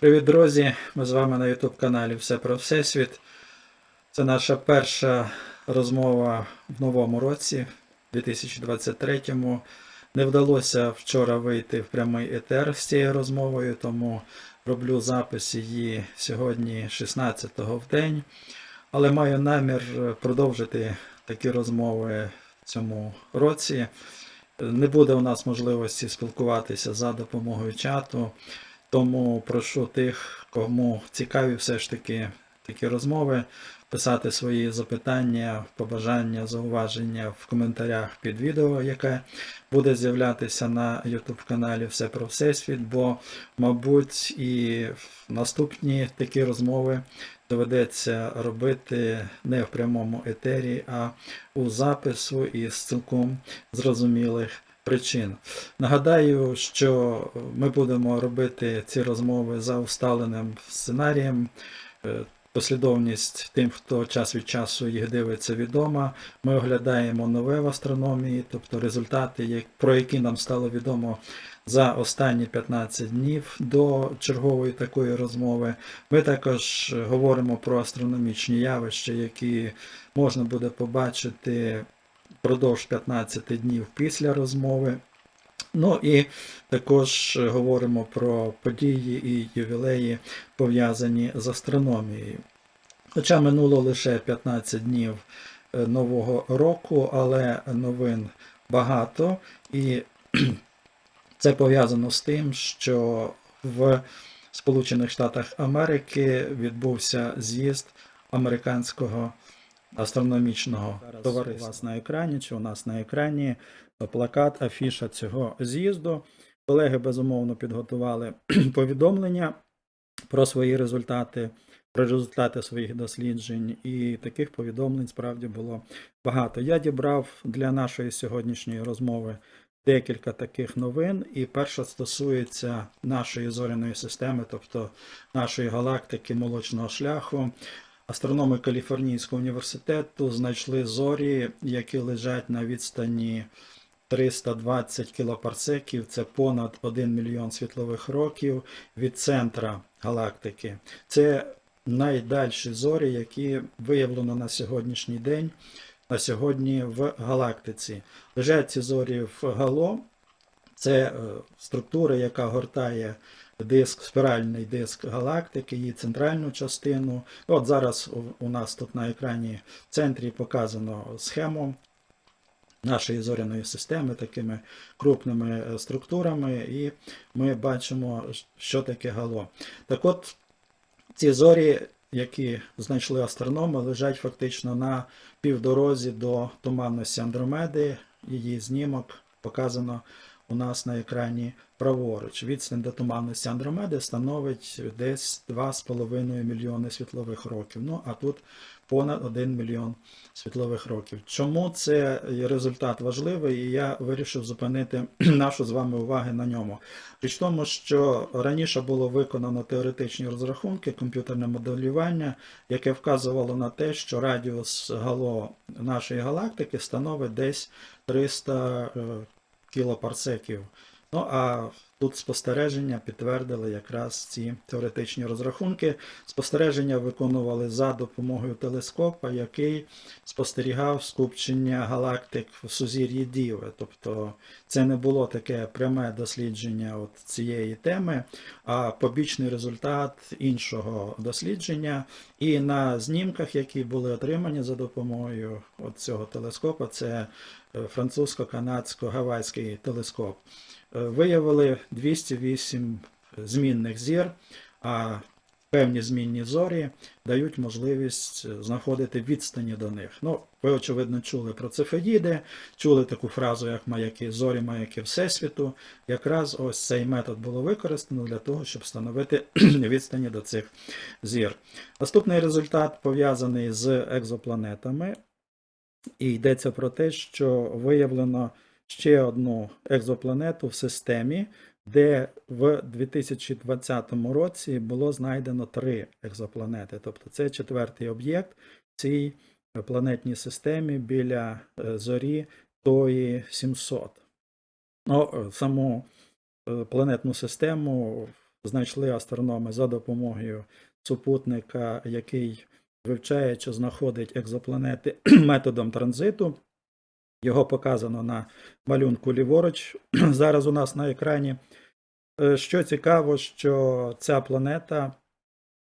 Привіт, друзі! Ми з вами на YouTube каналі Все про Всесвіт. Це наша перша розмова в новому році, 2023-му. Не вдалося вчора вийти в прямий етер з цією розмовою, тому роблю запис її сьогодні, 16-го в день. Але маю намір продовжити такі розмови в цьому році. Не буде у нас можливості спілкуватися за допомогою чату. Тому прошу тих, кому цікаві все ж таки такі розмови, писати свої запитання, побажання, зауваження в коментарях під відео, яке буде з'являтися на YouTube каналі Все про Всесвіт, бо, мабуть, і наступні такі розмови доведеться робити не в прямому етері, а у запису із цілком зрозумілих причин. Нагадаю, що ми будемо робити ці розмови за усталеним сценарієм. Е, Послідовність тим, хто час від часу їх дивиться відома. Ми оглядаємо нове в астрономії, тобто результати, про які нам стало відомо за останні 15 днів до чергової такої розмови. Ми також говоримо про астрономічні явища, які можна буде побачити впродовж 15 днів після розмови. Ну і також говоримо про події і ювілеї, пов'язані з астрономією. Хоча минуло лише 15 днів е, нового року, але новин багато, і це пов'язано з тим, що в Сполучених Штатах Америки відбувся з'їзд американського астрономічного товариства. У вас на екрані чи у нас на екрані плакат, афіша цього з'їзду. Колеги безумовно підготували повідомлення про свої результати, про результати своїх досліджень, і таких повідомлень справді було багато. Я дібрав для нашої сьогоднішньої розмови декілька таких новин, і перша стосується нашої зоряної системи, тобто нашої галактики молочного шляху. Астрономи Каліфорнійського університету знайшли зорі, які лежать на відстані 320 кілопарсеків, це понад 1 мільйон світлових років від центра галактики. Це найдальші зорі, які виявлено на сьогоднішній день, на сьогодні в галактиці. Лежать ці зорі в гало. Це е, структура, яка гортає диск, спіральний диск галактики, її центральну частину. От зараз у- нас тут на екрані в центрі показано схему нашої зоряної системи такими крупними е, структурами, і ми бачимо, що таке гало. Так от, ці зорі, які знайшли астрономи, лежать фактично на півдорозі до туманності Андромеди. Її знімок показано у нас на екрані праворуч. Відстань до туманності Андромеди становить десь 2,5 мільйони світлових років. Ну а тут понад 1 мільйон світлових років. Чому це результат важливий, і я вирішив зупинити нашу з вами увагу на ньому. Річ в тому, що раніше було виконано теоретичні розрахунки, комп'ютерне моделювання, яке вказувало на те, що радіус гало нашої галактики становить десь 300 е, кілопарсеків. Ну а тут спостереження підтвердили якраз ці теоретичні розрахунки. Спостереження виконували за допомогою телескопа, який спостерігав скупчення галактик в сузір'ї Діви. Тобто це не було таке пряме дослідження от цієї теми, а побічний результат іншого дослідження. І на знімках, які були отримані за допомогою цього телескопа, це е, французько-канадсько-гавайський телескоп, виявили 208 змінних зір, а певні змінні зорі дають можливість е, знаходити відстані до них. Ну, ви, очевидно, чули про цефеїди, чули таку фразу, як маяки, зорі маяки Всесвіту. Якраз ось цей метод було використано для того, щоб встановити відстані до цих зір. Наступний результат пов'язаний з екзопланетами. І йдеться про те, що виявлено ще одну екзопланету в системі, де в 2020 році було знайдено три екзопланети. Тобто це четвертий об'єкт в цій планетній системі біля е, зорі Тої 700. Ну, е, саму е, планетну систему знайшли астрономи за допомогою супутника, який вивчає чи знаходить екзопланети методом транзиту. Його показано на малюнку ліворуч. Зараз у нас на екрані. Е, Що цікаво, що ця планета,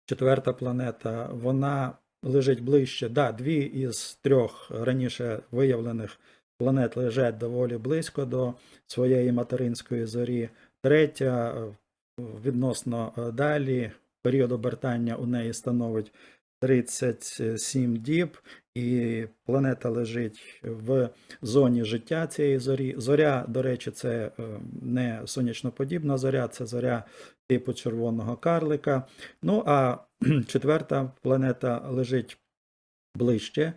четверта планета, вона лежить ближче. Да, дві із трьох раніше виявлених планет лежать доволі близько до своєї материнської зорі. Третя е, відносно е, далі. Період обертання у неї становить 37 діб, і планета лежить в зоні життя цієї зорі. Зоря, до речі, це е, не сонячноподібна зоря, це зоря типу червоного карлика. Ну а четверта планета лежить ближче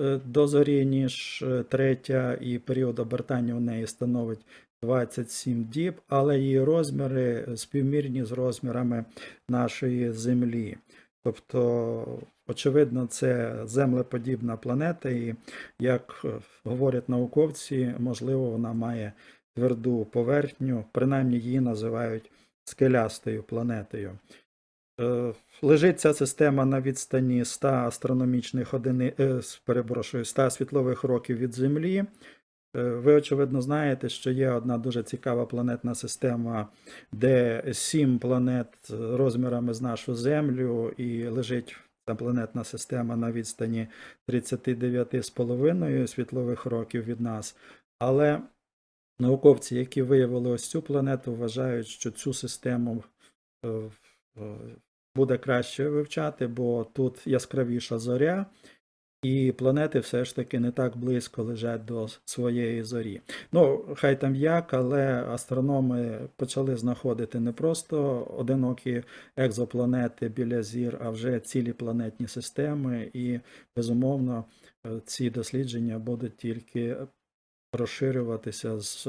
е, до зорі, ніж е, третя, і період обертання у неї становить 27 діб, але її розміри співмірні з розмірами нашої Землі. Тобто, очевидно, це землеподібна планета, і як е, говорять науковці, можливо, вона має тверду поверхню, принаймні її називають скелястою планетою. Е, Лежить ця система на відстані 100 астрономічних одини... е, перепрошую, 100 світлових років від Землі. Е, Ви, очевидно, знаєте, що є одна дуже цікава планетна система, де сім планет розмірами з нашу Землю, і лежить ця планетна система на відстані 39,5 світлових років від нас. Але науковці, які виявили ось цю планету, вважають, що цю систему е, е, буде краще вивчати, бо тут яскравіша зоря, і планети все ж таки не так близько лежать до своєї зорі. Ну, хай там як, але астрономи почали знаходити не просто одинокі екзопланети біля зір, а вже цілі планетні системи, і безумовно ці дослідження будуть тільки розширюватися з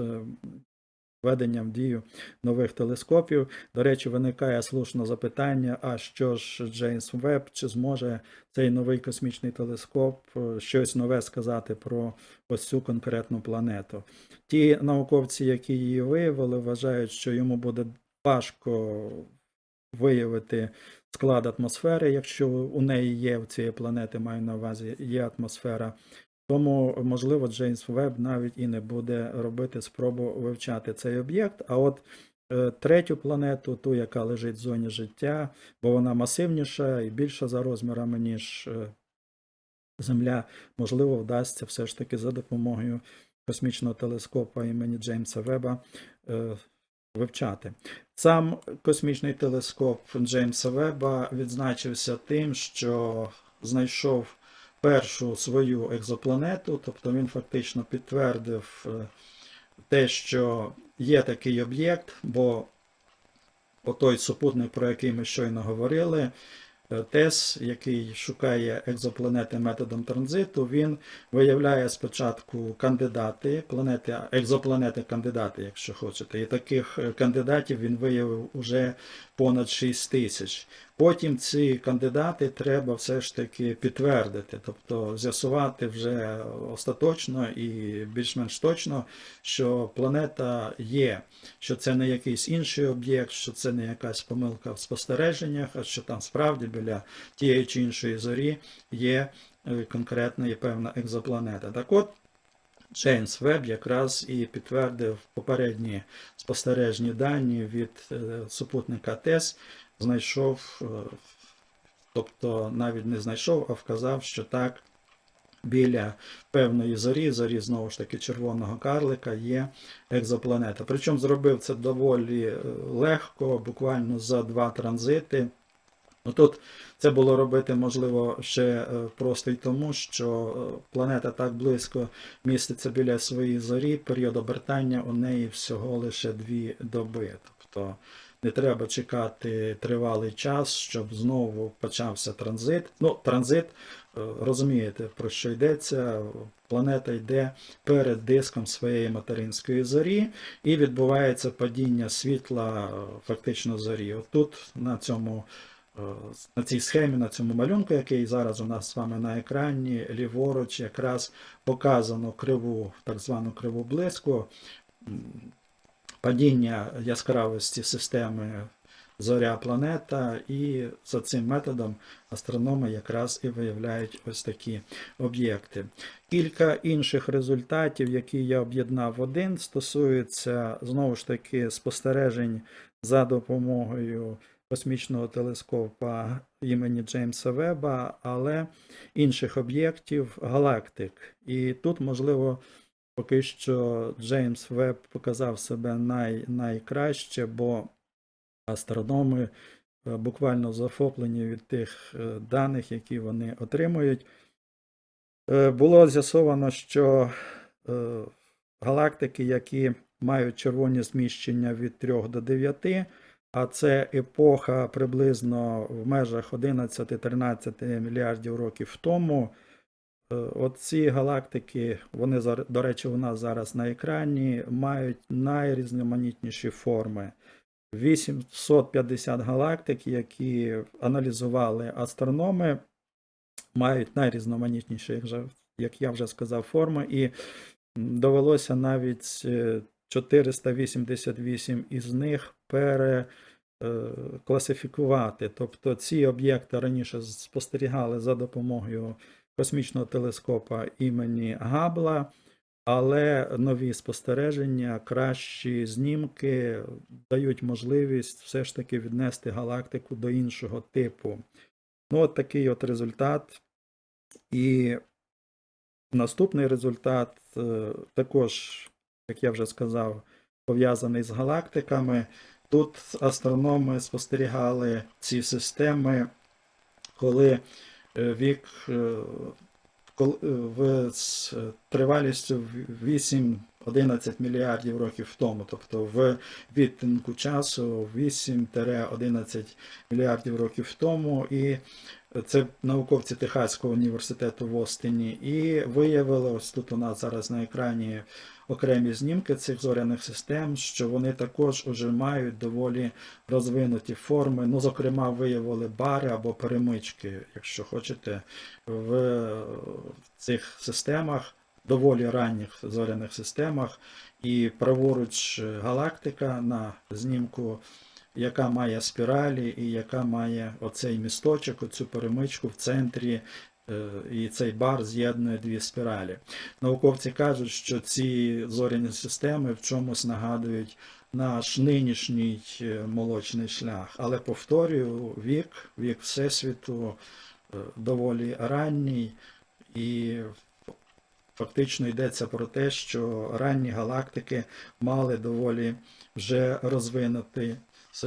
введенням в дію нових телескопів. До речі, виникає слушне запитання: а що ж Джеймс Веб, чи зможе цей новий космічний телескоп е, щось нове сказати про ось цю конкретну планету? Ті науковці, які її виявили, вважають, що йому буде важко виявити склад атмосфери, якщо у неї є у цієї планети, маю на увазі, є атмосфера. Тому, можливо, Джеймс Веб навіть і не буде робити спробу вивчати цей об'єкт. А от е, третю планету, ту, яка лежить в зоні життя, бо вона масивніша і більша за розмірами, ніж е, Земля, можливо, вдасться все ж таки за допомогою космічного телескопа імені Джеймса Веба е, вивчати. Сам космічний телескоп Джеймса Веба відзначився тим, що знайшов першу свою екзопланету, тобто він фактично підтвердив е, те, що є такий об'єкт, бо той супутник, про який ми щойно говорили, е, ТЕС, який шукає екзопланети методом транзиту, він виявляє спочатку кандидати, планети, екзопланети кандидати, якщо хочете. І таких е, кандидатів він виявив уже понад 6 тисяч. Потім ці кандидати треба все ж таки підтвердити, тобто з'ясувати вже остаточно і більш-менш точно, що планета є, що це не якийсь інший об'єкт, що це не якась помилка в спостереженнях, а що там справді біля тієї чи іншої зорі є е, конкретна і певна екзопланета. Так от, Джеймс Веб якраз і підтвердив попередні спостережні дані від е, супутника ТЕС, знайшов, е, тобто навіть не знайшов, а вказав, що так. Біля певної зорі, зорі знову ж таки червоного карлика, є екзопланета. Причому зробив це доволі е, легко, буквально за два транзити. Ну, Тут це було робити можливо ще е, просто й тому, що е, планета так близько міститься біля своєї зорі, період обертання у неї всього лише дві доби. Тобто не треба чекати тривалий час, щоб знову почався транзит. Ну, транзит, е, розумієте, про що йдеться. Планета йде перед диском своєї материнської зорі, і відбувається падіння світла фактично зорі. От тут на цьому на цій схемі, на цьому малюнку, який зараз у нас з вами на екрані, ліворуч, якраз показано криву, так звану криву блиску, падіння яскравості системи зоря планета, і за цим методом астрономи якраз і виявляють ось такі об'єкти. Кілька інших результатів, які я об'єднав в один, стосуються знову ж таки спостережень за допомогою космічного телескопа імені Джеймса Веба, але інших об'єктів галактик. І тут, можливо, поки що Джеймс Веб показав себе най, найкраще, бо астрономи е, буквально захоплені від тих е, даних, які вони отримують. Е, Було з'ясовано, що галактики, які мають червоні зміщення від 3 до 9, а це епоха приблизно в межах 11-13 мільярдів років тому. Е, Оці галактики, вони до речі, у нас зараз на екрані, мають найрізноманітніші форми. 850 галактик, які аналізували астрономи, мають найрізноманітніші, як, я вже сказав, форми, і довелося навіть е, 488 із них перекласифікувати. Тобто ці об'єкти раніше спостерігали за допомогою космічного телескопа імені Габла, але нові спостереження, кращі знімки дають можливість все ж таки віднести галактику до іншого типу. Ну, от такий от результат. І наступний результат е, також, як я вже сказав, пов'язаний з галактиками. Тут астрономи спостерігали ці системи, коли е, вік е, кол- е, з тривалістю 8-11 мільярдів років тому, тобто в відтинку часу 8-11 мільярдів років тому, і це науковці Техаського університету в Остині, і виявили, ось тут у нас зараз на екрані окремі знімки цих зоряних систем, що вони також уже мають доволі розвинуті форми. Ну, зокрема, виявили бари або перемички, якщо хочете, в цих системах, доволі ранніх зоряних системах, і праворуч галактика на знімку. Яка має спіралі і яка має оцей місточок, оцю перемичку в центрі, і цей бар з'єднує дві спіралі. Науковці кажуть, що ці зоряні системи в чомусь нагадують наш нинішній е, молочний шлях. Але повторюю, вік, вік Всесвіту е, доволі ранній, і фактично йдеться про те, що ранні галактики мали доволі вже розвинуті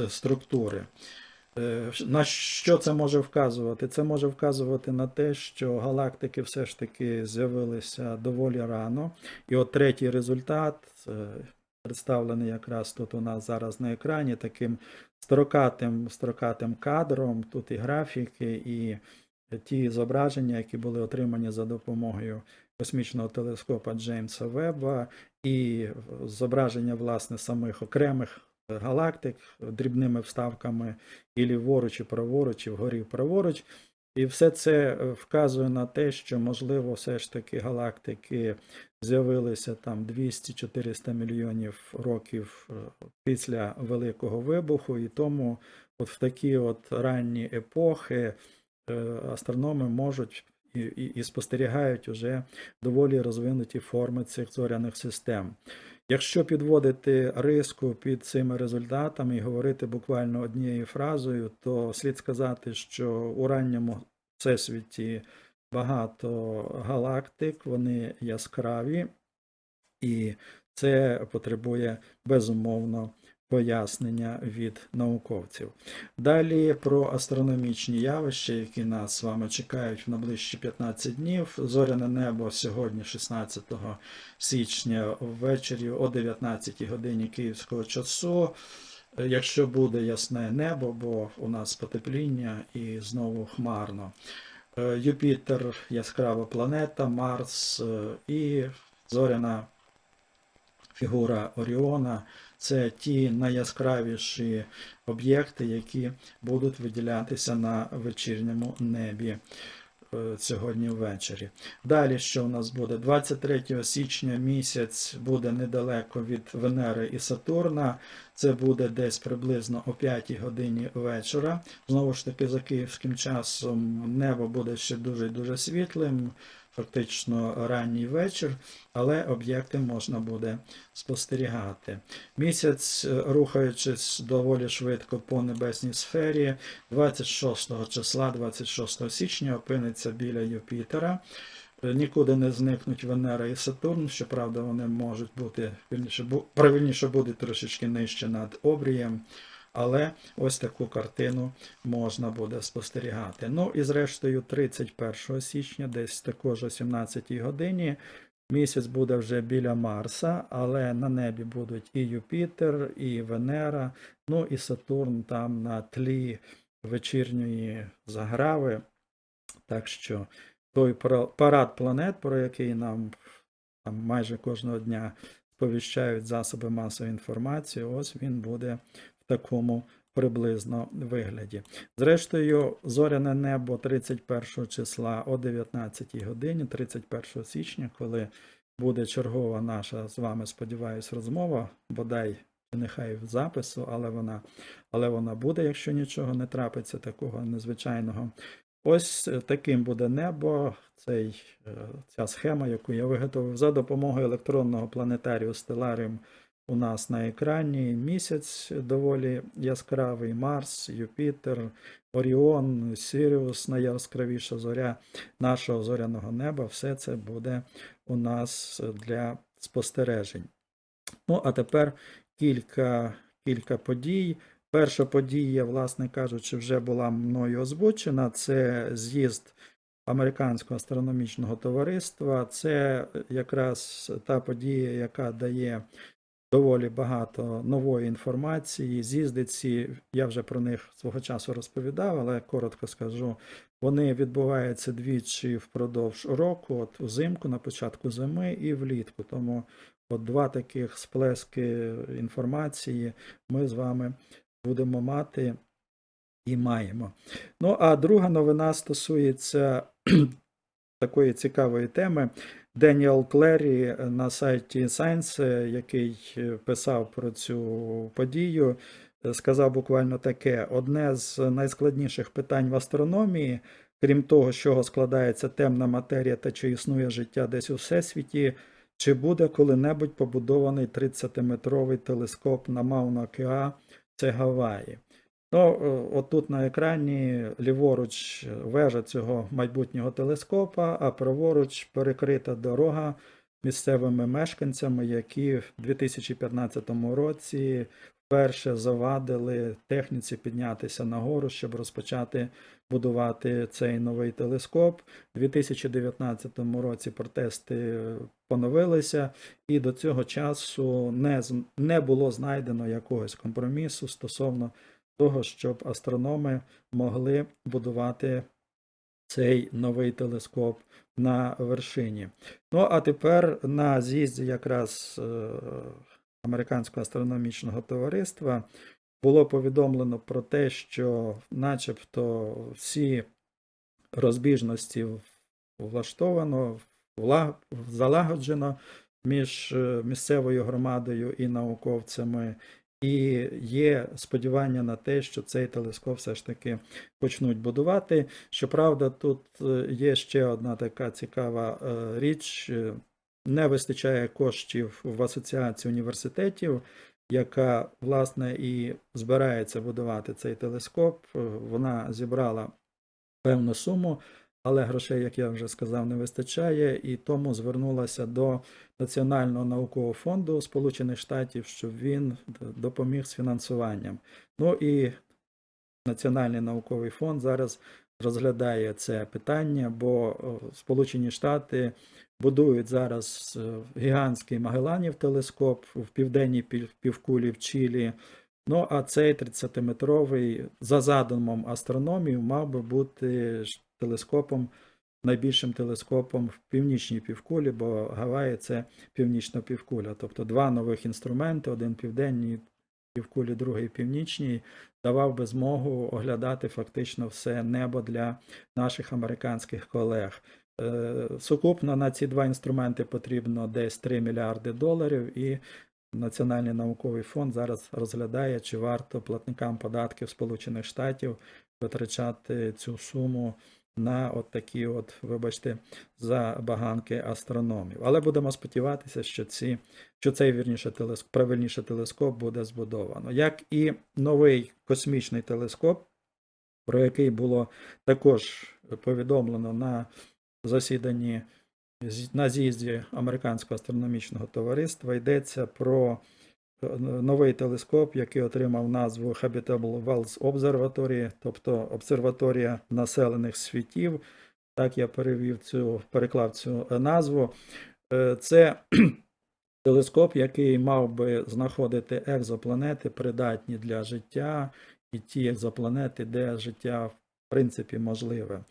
структури. Е, На що це може вказувати? Це може вказувати на те, що галактики все ж таки з'явилися доволі рано. І от третій результат, представлений якраз тут у нас зараз на екрані, таким строкатим, строкатим кадром. Тут і графіки, і ті зображення, які були отримані за допомогою космічного телескопа Джеймса Веба, і зображення власне самих окремих галактик дрібними вставками і ліворуч, і праворуч, і вгорі, і праворуч. І все це е, вказує на те, що, можливо, все ж таки галактики з'явилися там 200-400 мільйонів років е, після Великого вибуху, і тому от в такі от ранні епохи е, астрономи можуть і, і, і спостерігають уже доволі розвинуті форми цих зоряних систем. Якщо підводити риску під цими результатами і говорити буквально однією фразою, то слід сказати, що у ранньому всесвіті багато галактик, вони яскраві, і це потребує безумовно пояснення від науковців. Далі про астрономічні явища, які нас з вами чекають в найближчі 15 днів. Зоряне небо сьогодні, 16 січня, ввечері о 19 годині київського часу. Якщо буде ясне небо, бо у нас потепління і знову хмарно. Е, Юпітер яскрава планета, Марс е, і зоряна фігура Оріона це ті найяскравіші об'єкти, які будуть виділятися на вечірньому небі. е, сьогодні ввечері. Далі, що у нас буде? 23 січня місяць буде недалеко від Венери і Сатурна. Це буде десь приблизно о 5 годині вечора. Знову ж таки, за київським часом небо буде ще дуже дуже світлим, фактично ранній вечір, але об'єкти можна буде спостерігати. Місяць, е, рухаючись доволі швидко по небесній сфері, 26 числа, 26 січня, опиниться біля Юпітера. Е, Нікуди не зникнуть Венера і Сатурн. Щоправда, вони можуть бути правильніше буде трошечки нижче над обрієм. Але ось таку картину можна буде спостерігати. Ну і зрештою, 31 січня, десь також о 17 годині, місяць буде вже біля Марса, але на небі будуть і Юпітер, і Венера, ну і Сатурн там на тлі вечірньої заграви. Так що той парад планет, про який нам там, майже кожного дня сповіщають засоби масової інформації, ось він буде такому приблизно вигляді. Зрештою, зоряне небо 31 числа о 19 годині, 31 січня, коли буде чергова наша з вами, сподіваюсь, розмова, бодай нехай в запису, але вона, але вона буде, якщо нічого не трапиться такого незвичайного. Ось таким буде небо, цей, е, ця схема, яку я виготовив за допомогою електронного планетарію Stellarium у нас на екрані. Місяць доволі яскравий, Марс, Юпітер, Оріон, Сіріус, найяскравіша зоря нашого зоряного неба. Все це буде у нас для спостережень. Ну, а тепер кілька, кілька подій. Перша подія, власне кажучи, вже була мною озвучена. Це з'їзд Американського астрономічного товариства. Це якраз та подія, яка дає доволі багато нової інформації. З'їзди ці, я вже про них свого часу розповідав, але коротко скажу. Вони відбуваються двічі впродовж року, от взимку, на початку зими і влітку. Тому от два таких сплески інформації ми з вами будемо мати і маємо. Ну, а друга новина стосується такої цікавої теми. Деніел Клері на сайті Science, який писав про цю подію, сказав буквально таке: одне з найскладніших питань в астрономії, крім того, з чого складається темна матерія та чи існує життя десь у всесвіті, чи буде коли-небудь побудований 30-метровий телескоп на Мауна Кеа, це Гаваї. Ну, е, отут на екрані ліворуч вежа цього майбутнього телескопа, а праворуч перекрита дорога місцевими мешканцями, які в 2015 році вперше завадили техніці піднятися нагору, щоб розпочати будувати цей новий телескоп. У 2019 році протести поновилися, і до цього часу не, не було знайдено якогось компромісу стосовно того, щоб астрономи могли будувати цей новий телескоп на вершині. Ну а тепер на з'їзді якраз е, Американського астрономічного товариства було повідомлено про те, що, начебто, всі розбіжності влаштовано, залагоджено між е, місцевою громадою і науковцями. І є сподівання на те, що цей телескоп все ж таки почнуть будувати. Щоправда, тут е, є ще одна така цікава е, річ: Е, не вистачає коштів в асоціації університетів, яка власне і збирається будувати цей телескоп. Вона зібрала певну суму, але грошей, як я вже сказав, не вистачає, і тому звернулася до Національного наукового фонду Сполучених Штатів, щоб він допоміг з фінансуванням. Ну і Національний науковий фонд зараз розглядає це питання, бо Сполучені Штати будують зараз е, гігантський Магеланів телескоп в південній пів- півкулі в Чилі. Ну, а цей 30-метровий за задумом астрономів мав би бути телескопом, найбільшим телескопом в північній півкулі, бо Гаваї це північна півкуля. Тобто два нових інструменти, один південний, в кулі другій північній давав би змогу оглядати фактично все небо для наших американських колег. Е, Сукупно на ці два інструменти потрібно десь 3 мільярди доларів, і Національний науковий фонд зараз розглядає, чи варто платникам податків Сполучених Штатів витрачати цю суму на от такі, от, вибачте, забаганки астрономів. Але будемо сподіватися, що ці, що цей вірніше телескоп, правильніше телескоп буде збудовано. Як і новий космічний телескоп, про який було також повідомлено на засіданні на з'їзді Американського астрономічного товариства, йдеться про новий телескоп, який отримав назву Habitable Wells Observatory, тобто обсерваторія населених світів. Так я перевів цю, переклав цю е, назву. Е, Це телескоп, який мав би знаходити екзопланети, придатні для життя, і ті екзопланети, де життя в принципі можливе.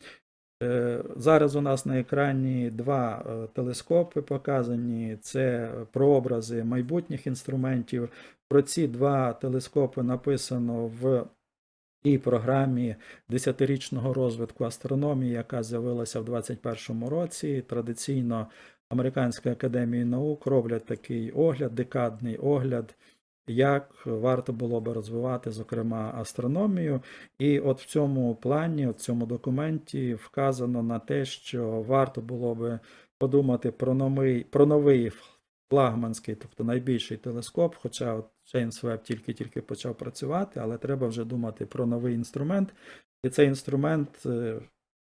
Е, Зараз у нас на екрані два е, телескопи показані. Це прообрази майбутніх інструментів. Про ці два телескопи написано в і програмі 10-річного розвитку астрономії, яка з'явилася в 2021 році. Традиційно Американська академія наук роблять такий огляд, декадний огляд, як варто було би розвивати, зокрема, астрономію. І от в цьому плані, в цьому документі вказано на те, що варто було би подумати про новий, про новий флагманський, тобто найбільший телескоп, хоча от Джеймс Веб тільки-тільки почав працювати, але треба вже думати про новий інструмент. І цей інструмент, е,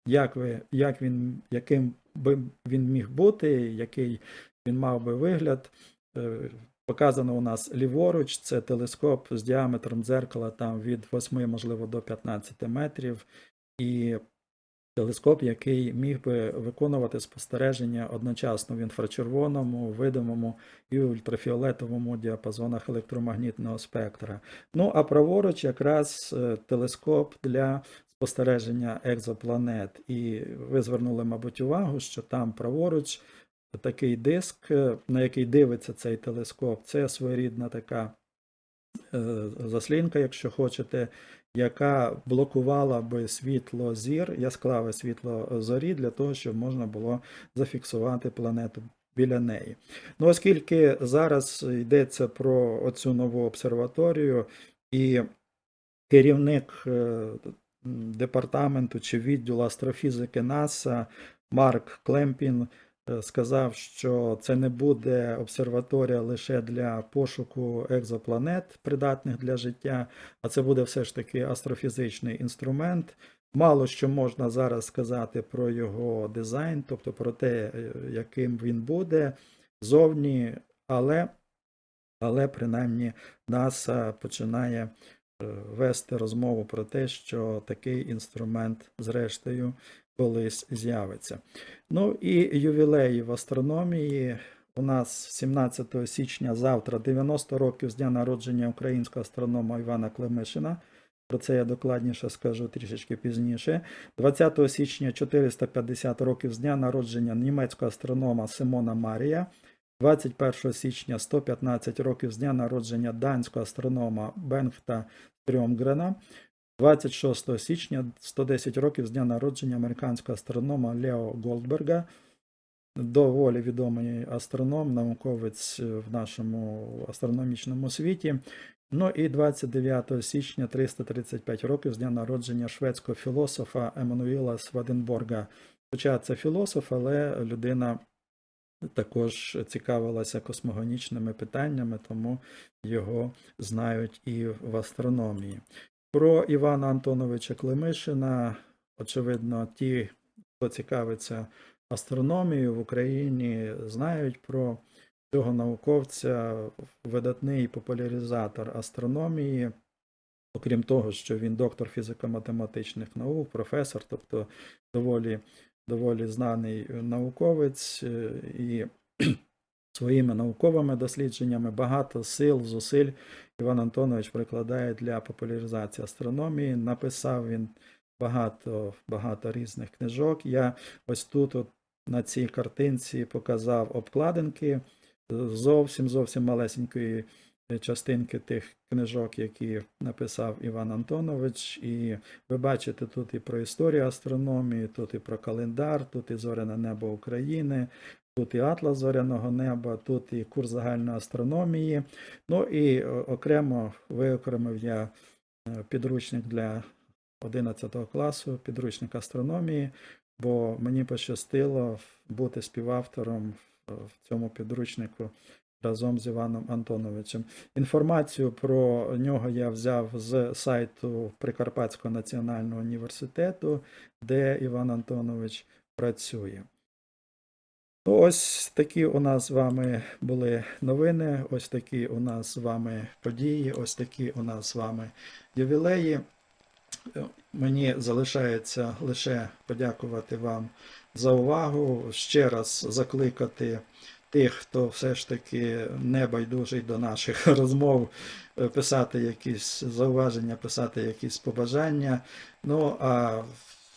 як, ви, як він, яким би він міг бути, який він мав би вигляд. Показано у нас ліворуч, це телескоп з діаметром дзеркала там від 8, можливо, до 15 метрів, і телескоп, який міг би виконувати спостереження одночасно в інфрачервоному, видимому і ультрафіолетовому діапазонах електромагнітного спектра. Ну а праворуч якраз е, телескоп для спостереження екзопланет. І ви звернули, мабуть, увагу, що там праворуч такий диск, е, на який дивиться цей телескоп, це своєрідна така е, заслінка, якщо хочете, яка блокувала би світло зір, яскраве світло зорі, для того, щоб можна було зафіксувати планету біля неї. Ну, оскільки зараз йдеться про оцю нову обсерваторію, і керівник е, департаменту чи відділу астрофізики НАСА Марк Клемпін сказав, що це не буде обсерваторія лише для пошуку екзопланет, придатних для життя, а це буде все ж таки астрофізичний інструмент. Мало що можна зараз сказати про його дизайн, тобто про те, е, яким він буде зовні, але, але принаймні НАСА починає е, вести розмову про те, що такий інструмент, зрештою, колись з'явиться. Ну і ювілеї в астрономії. У нас 17 січня завтра 90 років з дня народження українського астронома Івана Клемишина. Про це я докладніше скажу трішечки пізніше. 20 січня 450 років з дня народження німецького астронома Симона Марія. 21 січня 115 років з дня народження данського астронома Бенгта Стрьомгрена. 26 січня 110 років з дня народження американського астронома Лео Голдберга. Доволі відомий астроном, науковець в нашому астрономічному світі. Ну і 29 січня 335 років з дня народження шведського філософа Еммануїла Сваденборга. Хоча це філософ, але людина також цікавилася космогонічними питаннями, тому його знають і в астрономії. Про Івана Антоновича Климишина, очевидно, ті, хто цікавиться астрономією в Україні, знають про цього науковця, видатний популяризатор астрономії. Окрім того, що він доктор фізико-математичних наук, професор, тобто доволі, доволі знаний науковець е, і своїми науковими дослідженнями багато сил, зусиль Іван Антонович прикладає для популяризації астрономії. Написав він багато, багато різних книжок. Я ось тут, от, на цій картинці, показав обкладинки зовсім зовсім малесенької частинки тих книжок, які написав Іван Антонович. І ви бачите тут і про історію астрономії, тут і про календар, тут і зоряне небо України. Тут і атлас зоряного неба, тут і курс загальної астрономії. Ну і е, окремо виокремив я е, підручник для 11 класу, підручник астрономії, бо мені пощастило бути співавтором в цьому підручнику разом з Іваном Антоновичем. Інформацію про нього я взяв з сайту Прикарпатського національного університету, де Іван Антонович працює. Ну, ось такі у нас з вами були новини, ось такі у нас з вами події, ось такі у нас з вами ювілеї. Мені залишається лише подякувати вам за увагу, ще раз закликати тих, хто все ж таки не байдужий до наших розмов, писати якісь зауваження, писати якісь побажання. Ну а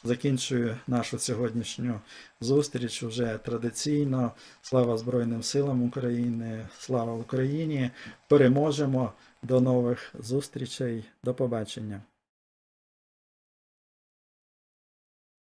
закінчую нашу сьогоднішню зустріч уже традиційно. Слава Збройним силам України, слава Україні! Переможемо! До нових зустрічей, до побачення!